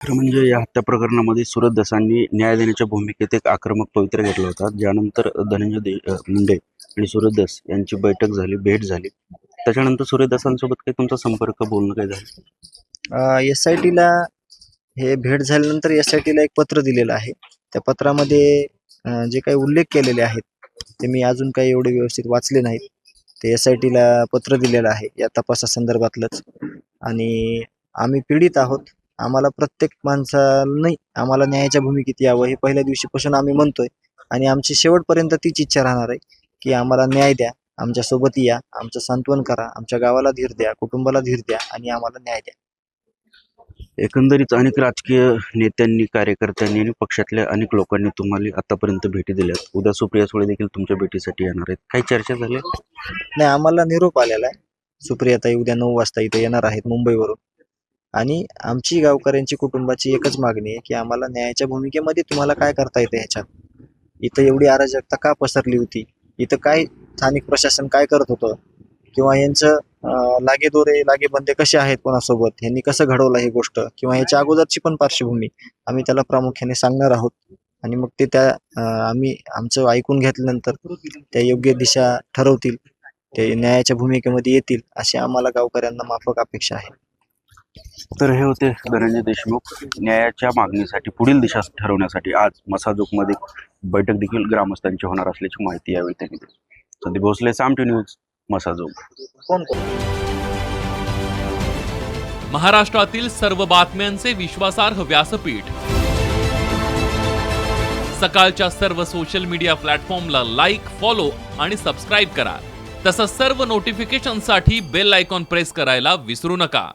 खरं म्हणजे या हत्या प्रकरणामध्ये सुरत दसांनी न्याय देण्याच्या भूमिकेत एक आक्रमक पवित्रा घेतला होता. ज्यानंतर धनंजय दे मुंडे आणि सुरत दस यांची बैठक झाली भेट झाली. त्याच्यानंतर सुरत दसांसोबत काही तुमचा संपर्क बोलणं काही झालं? एस आय टीला हे भेट झाल्यानंतर एस आय टीला एक पत्र दिलेलं आहे. त्या पत्रामध्ये जे काही उल्लेख केलेले आहेत ते मी अजून काही एवढे व्यवस्थित वाचले नाहीत. ते एस आय टीला पत्र दिलेलं आहे या तपासासंदर्भातलंच. आणि आम्ही पीडित आहोत. आम्हाला प्रत्येक माणसाला नाही आम्हाला न्यायाच्या भूमिकेत यावं हे पहिल्या दिवशीपासून आम्ही म्हणतोय. आणि आमची शेवटपर्यंत तीच इच्छा राहणार आहे की आम्हाला न्याय द्या आमच्यासोबत या आमचं सांत्वन करा आमच्या गावाला धीर द्या कुटुंबाला धीर द्या आणि आम्हाला न्याय द्या. एकंदरीत अनेक राजकीय नेत्यांनी कार्यकर्त्यांनी आणि पक्षातल्या अनेक लोकांनी तुम्हाला आतापर्यंत भेटी दिल्यात. उद्या सुप्रिया सुळे देखील तुमच्या भेटीसाठी येणार आहेत. काही चर्चा झाल्या नाही आम्हाला निरोप आलेला आहे. सुप्रियाताई उद्या नऊ वाजता इथे येणार आहेत मुंबईवरून. आणि आमची गावकऱ्यांची कुटुंबाची एकच मागणी आहे की आम्हाला न्यायाच्या भूमिकेमध्ये तुम्हाला काय करता येतं ह्याच्यात? इथं एवढी अराजकता का पसरली होती? इथं काय स्थानिक प्रशासन काय करत होतं? किंवा यांचं अं, लागेदोरे लागेबंदे कसे आहेत कोणासोबत? यांनी कसं घडवलं ही गोष्ट? किंवा याच्या अगोदरची पण पार्श्वभूमी आम्ही त्याला प्रामुख्याने सांगणार आहोत. आणि मग ते त्या आम्ही आमचं ऐकून घेतल्यानंतर त्या योग्य दिशा ठरवतील. ते न्यायाच्या भूमिकेमध्ये येतील अशी आम्हाला गावकऱ्यांना माफक अपेक्षा आहे. तर हे होते धनंजय देशमुख न्यायाच्या मागणीसाठी पुढील दिशा ठरवण्यासाठी आज मसाजोगमध्ये बैठक देखील ग्रामस्थांची होणार असल्याची माहिती यावेळी त्यांनी दिली. संदीप भोसले साम टी न्यूज कोण महाराष्ट्रातील सर्व बातम्यांचे विश्वासार्ह व्यासपीठ. सकाळच्या सर्व सोशल मीडिया प्लॅटफॉर्मला लाईक फॉलो आणि सबस्क्राईब करा. तसंच सर्व नोटिफिकेशनसाठी बेल आयकॉन प्रेस करायला विसरू नका.